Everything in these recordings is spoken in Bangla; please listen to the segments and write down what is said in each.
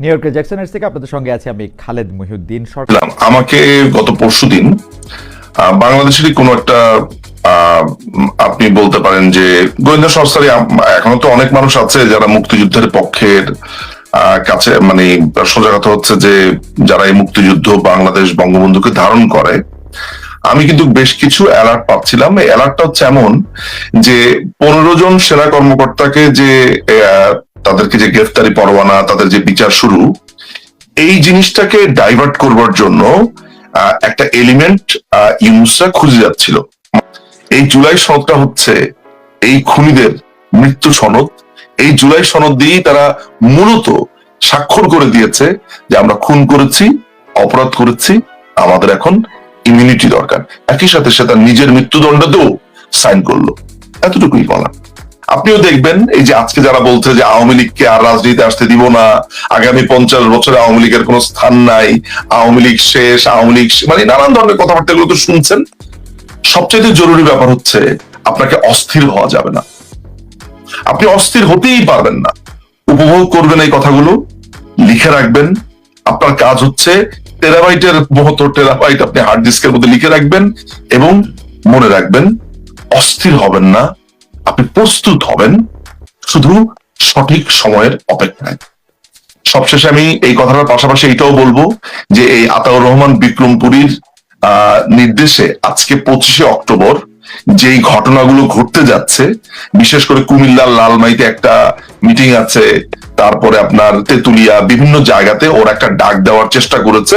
নিউ ইয়র্কের জ্যাকসনের থেকে আপনাদের সঙ্গে আছি আমি খালেদ মহিউদ্দিন সরকার। আমাকে গত পরশু দিন বাংলাদেশেরই কোনো একটা আপনি বলতে পারেন যে, গোয়েন্দা সংস্থারই এখনও তো অনেক মানুষ আছে যারা মুক্তিযুদ্ধের পক্ষের কাছে মানে সোজা কথা হচ্ছে যে, যারা এই মুক্তিযুদ্ধ বাংলাদেশ বঙ্গবন্ধুকে ধারণ করে। আমি কিন্তু বেশ কিছু অ্যালার্ট পাচ্ছিলাম। এই অ্যালার্টটা হচ্ছে এমন যে, পনেরো জন সেনা কর্মকর্তাকে যে তাদেরকে যে গ্রেফতারি পরোয়ানা, তাদের যে বিচার শুরু, এই জিনিসটাকে ডাইভার্ট করবার জন্য একটা এলিমেন্ট ইউনুসরা খুঁজে যাচ্ছিল। এই জুলাই সনদটা হচ্ছে এই খুনিদের মৃত্যু সনদ। এই জুলাই সনদ দিয়েই তারা মূলত স্বাক্ষর করে দিয়েছে যে আমরা খুন করেছি, অপরাধ করেছি, আমাদের এখন ইমিউনিটি দরকার। একই সাথে সে তার নিজের মৃত্যুদণ্ডতেও সাইন করল। এতটুকুই বলা আপনিও দেখবেন, এই যে আজকে যারা বলছে যে আওয়ামী লীগকে আর রাজনীতিতে আসতে দিব না, আগামী পঞ্চাশ বছরে আওয়ামী লীগের কোনো স্থান নাই, আওয়ামী লীগ শেষ, আওয়ামী লীগ মানে নানান ধরনের কথাবার্তা এগুলো তো শুনছেন। সবচেয়ে জরুরি ব্যাপার হচ্ছে, আপনাকে অস্থির হওয়া যাবে না। আপনি অস্থির হতেই পারবেন না। উপভোগ করবেন এই কথাগুলো, লিখে রাখবেন। আপনার কাজ হচ্ছে টেরাবাইটের মতো টেরাবাইট আপনি হার্ড ডিস্কের মধ্যে লিখে রাখবেন এবং মনে রাখবেন, অস্থির হবেন না। আপনি প্রস্তুত হবেন শুধু সঠিক সময়ের অপেক্ষায়। সবশেষে আমি এই কথাটার পাশাপাশি এটাও বলব যে এই আতাউর রহমান বিক্রমপুরীর নির্দেশে আজকে পঁচিশে অক্টোবর যেই ঘটনাগুলো ঘটতে যাচ্ছে, বিশেষ করে কুমিল্লার লালমাইতে একটা মিটিং আছে, তারপরে আপনার তেতুলিয়া বিভিন্ন জায়গাতে ওরা একটা ডাক দেওয়ার চেষ্টা করেছে।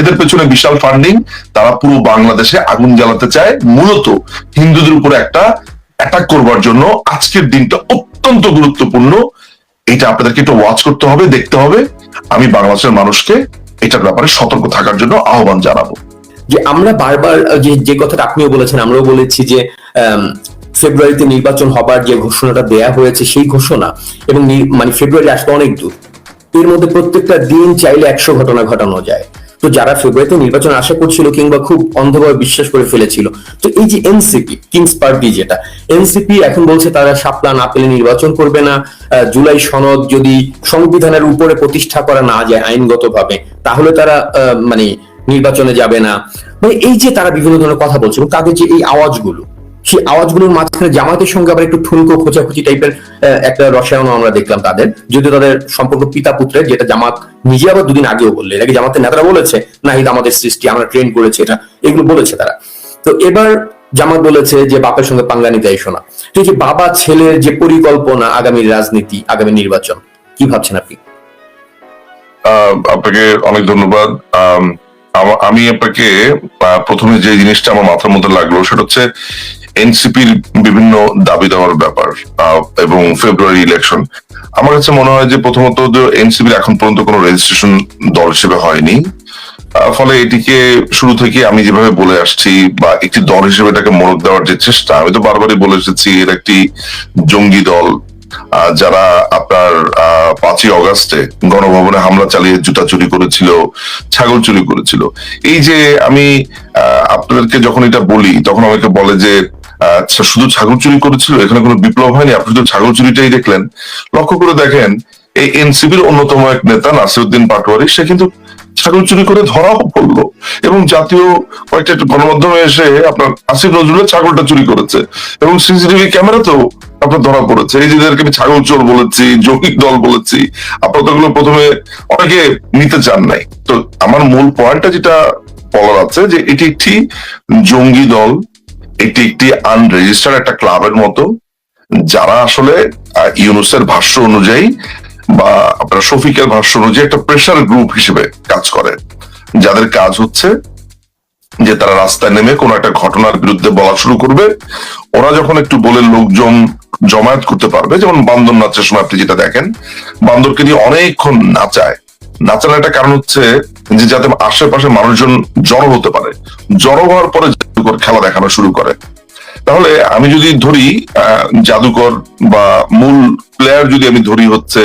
এদের পেছনে বিশাল ফান্ডিং, তারা পুরো বাংলাদেশে আগুন জ্বালাতে চায়। মূলত হিন্দুদের উপরে একটা অ্যাটাক করবার জন্য আজকের দিনটা অত্যন্ত গুরুত্বপূর্ণ। এটা আপনাদেরকে একটু ওয়াচ করতে হবে, দেখতে হবে। আমি বাংলাদেশের মানুষকে এটার ব্যাপারে সতর্ক থাকার জন্য আহ্বান জানাব। যে আমরা বারবার যে যে কথাটা আপনিও বলেছেন, আমরাও বলেছি যে ফেব্রুয়ারিতে নির্বাচন হবার যে ঘোষণাটা দেয়া হয়েছে সেই ঘোষণা এবং মানে ফেব্রুয়ারি আসতে অনেক দূর। এর মধ্যে প্রত্যেকটা দিন চাইলে একশো ঘটনা ঘটানো যায়। তো যারা ফেব্রুয়ারিতে নির্বাচন আশা করছিল কিংবা খুব অন্ধভাবে বিশ্বাস করে ফেলেছিল, তো এই যে এনসিপি কিংস পার্টি যেটা এনসিপি এখন বলছে তারা সাপলা না পেলে নির্বাচন করবে না জুলাই সনদ যদি সংবিধানের উপরে প্রতিষ্ঠা করা না যায় আইনগতভাবে, তাহলে তারা মানে নির্বাচনে যাবে না। মানে এই যে তারা বিভিন্ন ধরনের কথা বলছে তাদের যে এই আওয়াজগুলো সেই আওয়াজগুলোর মাঝখানে জামাতের সঙ্গে আবার একটু ঠুনকো খোঁচাখুচি টাইপের একটা রসায়ন আমরা দেখলাম তাদের। যদিও তাদের সম্পর্ক পিতা পুত্রের যেটা জামাত নিজে আবার দুদিন আগেও বললে। এটাকে জামাতের নেতারা বলেছে না এটা আমাদের সৃষ্টি আমরা ট্রেন করেছি এটা। এগুলো বলেছে তারা। তো এবার জামাত বলেছে যে বাপের সঙ্গে পাঙ্গা নিতে এসো না তো যে বাবা ছেলের যে পরিকল্পনা আগামী রাজনীতি আগামী নির্বাচন কি ভাবছেন আপনি? আপনাকে অনেক ধন্যবাদ। আম, আপনাকে প্রথমে যে জিনিসটা আমার মাথার মধ্যে লাগল সেটা হচ্ছে এনসিপির বিভিন্ন দাবি দেওয়ার ব্যাপার এবং ফেব্রুয়ারি ইলেকশন আমার কাছে মনে হয় যে প্রথমত এনসিপির এখন পর্যন্ত কোনো রেজিস্ট্রেশন দল হিসেবে হয়নি ফলে এটিকে শুরু থেকে আমি যেভাবে বলে আসছি বা একটি দল হিসেবে এটাকে মনোক দেওয়ার যে চেষ্টা, আমি তো বারবারই বলে এসেছি এর একটি জঙ্গি দল যারা আপনার পাঁচই অগাস্টে গণভবনে হামলা চালিয়ে জুতা চুরি করেছিল, ছাগল চুরি করেছিল। এই যে আমি আপনাদেরকে যখন এটা বলি, তখন আমাকে বলে যে আচ্ছা শুধু ছাগল চুরি করেছিল, এখানে কোনো বিপ্লব হয়নি। আপনি তো ছাগল চুরিটাই দেখলেন। লক্ষ্য করে দেখেন, এই এনসিপির অন্যতম এক নেতা, নাসিরুদ্দিন পাটোয়ারি, সে কিন্তু ছাগল চুরি করে ধরাও পড়ল। এবং জাতীয় কয়েকটা গণমাধ্যমে এসে আপনার আসিফ নজরুলের ছাগলটা চুরি করেছে। এবং সিসিটিভি ক্যামেরাতেও আপনার ধরা পড়েছে। এই যে এদেরকে আমি ছাগল চোর বলেছি জঙ্গি দল বলেছি, আপনার তো প্রথমে অনেকে নিতে চান নাই। তো আমার মূল পয়েন্টটা যেটা বলার আছে যে এটি একটি জঙ্গি দল এটি একটি আনরেজিস্টার্ড একটা ক্লাবের মতো, যারা আসলে ইউনুসের ভাষ্য অনুযায়ী বা আপনার শফিকের ভাষ্য অনুযায়ী একটা প্রেশার গ্রুপ হিসেবে কাজ করে। যাদের কাজ হচ্ছে যে তারা রাস্তায় নেমে কোনো একটা ঘটনার বিরুদ্ধে বলা শুরু করবে। ওরা যখন একটু বলে লোকজন জমায়েত করতে পারবে, যেমন বান্দর নাচের সময় আপনি যেটা দেখেন, বান্দরকে নিয়ে অনেকক্ষণ নাচায়। নাচানোর একটা কারণ হচ্ছে যে যাতে আশেপাশে মানুষজন জড়ো হতে পারে। জড়ো হওয়ার পরে জাদুকর খেলা দেখানো শুরু করে। তাহলে আমি যদি ধরি জাদুকর বা মূল প্লেয়ার যদি আমি ধরি হচ্ছে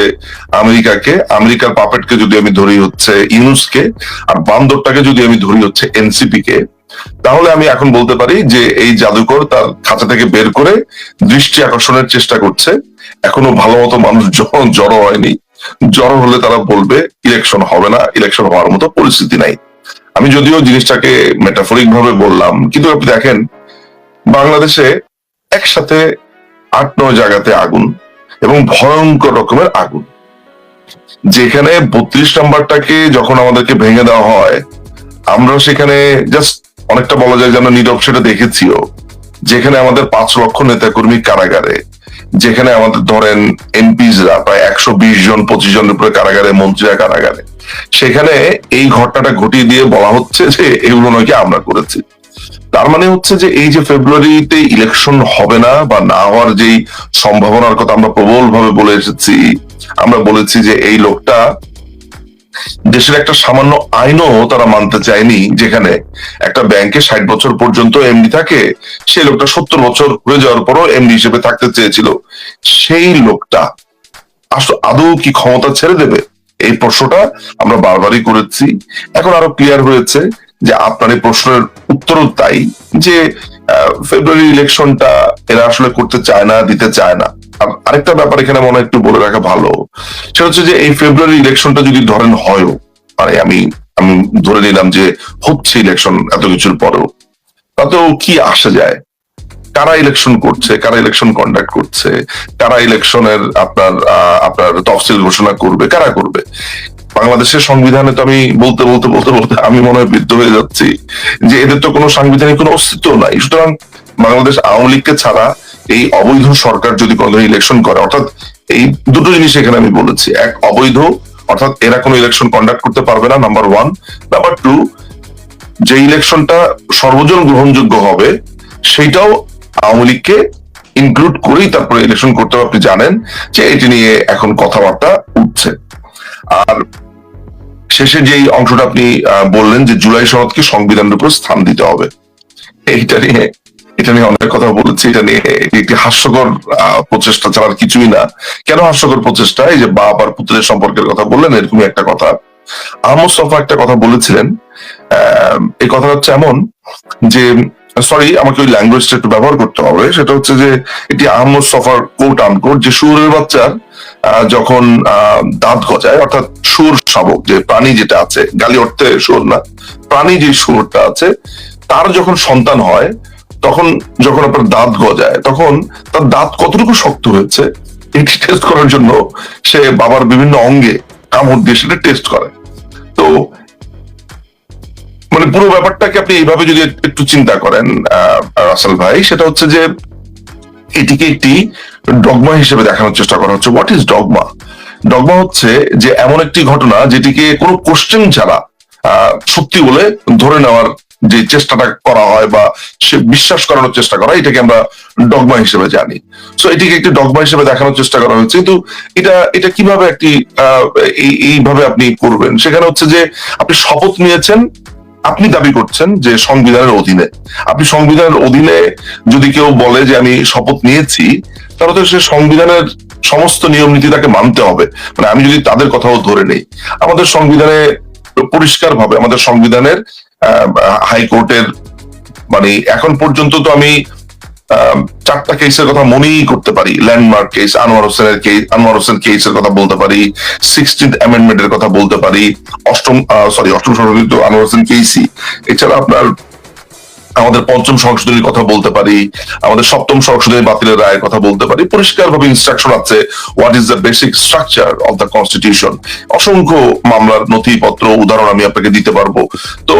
আমেরিকাকে, আমেরিকার পাপেটকে যদি আমি ধরি হচ্ছে ইউনুসকে, আর বান্দরটাকে যদি আমি ধরি হচ্ছে এনসিপি কে তাহলে আমি এখন বলতে পারি যে এই জাদুকর তার খাঁচা থেকে বের করে দৃষ্টি আকর্ষণের চেষ্টা করছে। এখনও ভালো মতো মানুষ জড়ো হয়নি। জড়ো হলে তারা বলবে, ইলেকশন হবে না, ইলেকশন হওয়ার মতো পরিস্থিতি নাই। আমি যদিও জিনিসটাকে মেটাফরিক ভাবে বললাম, কিন্তু আপনি দেখেন, বাংলাদেশে একসাথে আট নয় জায়গাতে আগুন এবং ভয়ঙ্কর রকমের আগুন। যেখানে বত্রিশ নাম্বারটাকে যখন আমাদেরকে ভেঙে দেওয়া হয় আমরা সেখানে জাস্ট অনেকটা বলা যায় যেন নীরব সেটা দেখেছিও। যেখানে আমাদের পাঁচ লক্ষ নেতাকর্মী কারাগারে, যেখানে আমাদের ধরেন এমপিজরা প্রায় একশো বিশ জন, পঁচিশ জনের উপরে কারাগারে, মন্ত্রীরা কারাগারে। সেখানে এই ঘটনাটা ঘটিয়ে দিয়ে বলা হচ্ছে যে এগুলো নাকি আমরা করেছি। তার মানে হচ্ছে যে এই যে ফেব্রুয়ারিতে ইলেকশন হবে না বা না হওয়ার যেই সম্ভাবনার কথা আমরা প্রবল ভাবে বলে এসেছি, আমরা বলেছি যে এই লোকটা দেশের একটা সামান্য আইনও তারা মানতে চায়নি, যেখানে একটা ব্যাংকে ষাট বছর পর্যন্ত এমডি থাকে, সেই লোকটা সত্তর বছর হয়ে যাওয়ার পরও এমডি হিসেবে থাকতে চেয়েছিল। সেই লোকটা আসলে আদৌ কি ক্ষমতা ছেড়ে দেবে? এই প্রশ্নটা আমরা বারবারই করেছি। এখন আরও ক্লিয়ার হয়েছে যে আপনার এই প্রশ্নের উত্তরও তাই, যে ফেব্রুয়ারি ইলেকশনটা এরা আসলে করতে চায় না, দিতে চায় না। আরেকটা ব্যাপার এখানে মনে একটু বলে রাখা ভালো, সেটা হচ্ছে যে এই ফেব্রুয়ারি ইলেকশনটা যদি ধরেন হয়ও মানে আমি আমি ধরে নিলাম যে হচ্ছে ইলেকশন এত কিছুর পরেও, তাতেও কি আসা যায়? কারা ইলেকশন করছে, কারা ইলেকশন কন্ডাক্ট করছে, কারা ইলেকশনের আপনার আপনার তফসিল ঘোষণা করবে, কারা করবে? বাংলাদেশের সংবিধানে তো আমি বলতে বলতে বলতে বলতে আমি মনে হয় বৃদ্ধ হয়ে যাচ্ছি যে এদের তো কোনো সাংবিধানিক কোনো অস্তিত্ব নাই। সুতরাং বাংলাদেশ আওয়ামী লীগকে ছাড়া এই অবৈধ সরকার যদি কোনো ইলেকশন করে, অর্থাৎ এই দুটো জিনিস এখানে আমি বলেছি। এক, অবৈধ, অর্থাৎ এরা কোনো ইলেকশন কন্ডাক্ট করতে পারবে না নাম্বার ওয়ান নাম্বার টু যে ইলেকশনটা সর্বজন গ্রহণযোগ্য হবে, সেইটাও আওয়ামী লীগকে ইনক্লুড করেই তারপরে ইলেকশন করতে আপনি জানেন যে এটি নিয়ে এখন কথাবার্তা উঠছে। আর শেষে যেই অংশটা আপনি বললেন যে জুলাই সনদকে সংবিধানের উপর স্থান দিতে হবে, এইটা নিয়ে, এটা নিয়ে অনেক কথা বলেছি, এটা নিয়ে একটি হাস্যকর প্রচেষ্টা ছাড়া আর কিছুই না। কেন হাস্যকর প্রচেষ্টা? এই যে বাপ আর পুত্রের সম্পর্কের কথা বললেন, এরকমই একটা কথা। আহমদ সফা একটা কথা বলেছিলেন এই কথা হচ্ছে এমন যে সরি আমাকে ওই ল্যাঙ্গুয়েজটা একটু ব্যবহার করতে হবে। সেটা হচ্ছে যে, এটি আহমদ সফার কোট আনকোট যে সুরের বাচ্চার যখন দাঁত গজায়, অর্থাৎ সুর শাবক, যে প্রাণী যেটা আছে, গালি অর্থে সুর না, প্রাণী যে সুরটা আছে, তার যখন সন্তান হয়, তখন যখন আপনার দাঁত গজায়, তখন তার দাঁত কতটুকু শক্ত হয়েছে, এটি টেস্ট করার জন্য সে বাবার বিভিন্ন অঙ্গে কামড় দিয়ে সেটা টেস্ট করে। তো মানে পুরো ব্যাপারটাকে আপনি এইভাবে যদি একটু চিন্তা করেন রাসেল ভাই, সেটা হচ্ছে যে এটিকে একটি ডগমা হিসেবে দেখানোর চেষ্টা করা হচ্ছে। হোয়াট ইজ ডগমা ডগমা হচ্ছে যে এমন একটি ঘটনা যেটিকে কোনো কোশ্চেন ছাড়া সত্যি বলে ধরে নেওয়ার যে চেষ্টাটা করা হয় বা সে বিশ্বাস করানোর চেষ্টা করা এটাকে আমরা ডগমা হিসেবে জানি। সো এটিকে একটি ডগমা হিসেবে দেখানোর চেষ্টা করা হয়েছে। কিন্তু এটা এটা কীভাবে একটি এইভাবে আপনি করবেন? সেখানে হচ্ছে যে আপনি শপথ নিয়েছেন আপনি দাবি করছেন যে সংবিধানের অধীনে। আপনি সংবিধানের অধীনে যদি কেউ বলে যে আমি শপথ নিয়েছি, তাহলে তো সে সংবিধানের সমস্ত নিয়ম নীতি তাকে মানতে হবে। মানে আমি যদি তাদের কথাও ধরে নেই, আমাদের সংবিধানে পরিষ্কার ভাবে আমাদের সংবিধানের হাইকোর্টের মানে এখন পর্যন্ত তো আমি চারটা কেসের কথা মনেই করতে পারি। ল্যান্ডমার্ক কেস আনোয়ার হোসেনের কেস আনোয়ার হোসেন কথা বলতে পারি। অ্যামেন্ডমেন্টের কথা বলতে পারি। অষ্টম সরি অষ্টম সংশোধিত আনোয়ার হোসেন কেসি এছাড়া আপনার আমাদের পঞ্চম সংশোধনীর কথা বলতে পারি। আমাদের সপ্তম সংশোধনী বাতিলের রায়ের কথা বলতে পারি। পরিষ্কার ভাবে ইনস্ট্রাকশন আছে what is the basic structure of the constitution অসংখ্য মামলার নথিপত্র, উদাহরণ আমি আপনাকে দিতে পারব। তো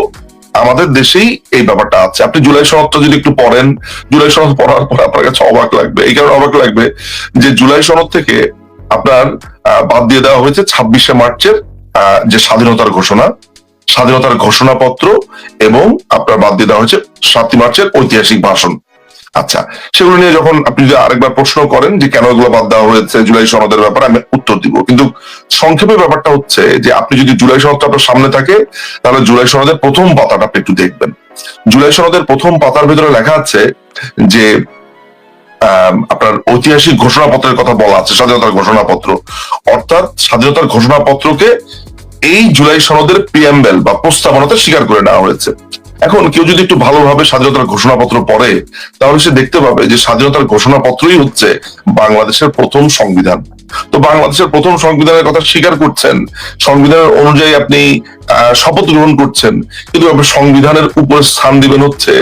আমাদের দেশেই এই ব্যাপারটা আছে। আপনি জুলাই সনদটা যদি একটু পড়েন, জুলাই সনদ পড়ার পর আপনার কাছে অবাক লাগবে। এই কারণে অবাক লাগবে যে জুলাই সনদ থেকে আপনার বাদ দিয়ে দেওয়া হয়েছে ছাব্বিশে মার্চের যে স্বাধীনতার ঘোষণা। স্বাধীনতার ঘোষণাপত্র এবং আপনার বাদ দিয়ে দেওয়া হয়েছে সাতই মার্চের ঐতিহাসিক ভাষণ। আচ্ছা সেগুলো নিয়ে যখন আপনি যদি আরেকবার প্রশ্ন করেন যে কেন এগুলো বাদ দেওয়া হয়েছে জুলাই সনদের ব্যাপারে, আমি উত্তর দিব। কিন্তু সংক্ষেপে ব্যাপারটা হচ্ছে যে আপনি যদি জুলাই সনদটা আপনার সামনে থাকে, তাহলে জুলাই সনদের প্রথম পাতাটা আপনি একটু দেখবেন। জুলাই সনদের প্রথম পাতার ভিতরে লেখা আছে যে আপনার ঐতিহাসিক ঘোষণাপত্রের কথা বলা আছে, স্বাধীনতার ঘোষণাপত্র। অর্থাৎ স্বাধীনতার ঘোষণাপত্রকে এই জুলাই সনদের প্রিয়াম্বেল বা প্রস্তাবনাতে স্বীকার করে নেওয়া হয়েছে। এখন কেউ যদি একটু ভালোভাবে স্বাধীনতার ঘোষণাপত্র পড়ে, তাহলে সে দেখতে পাবে যে স্বাধীনতার ঘোষণাপত্রই হচ্ছে বাংলাদেশের প্রথম সংবিধান। তো বাংলাদেশের প্রথম সংবিধানের কথা স্বীকার করছেন, সংবিধানের অনুযায়ী আপনি শপথ গ্রহণ করছেন, কিন্তু সংবিধানের উপরে স্থান দিবেন হচ্ছে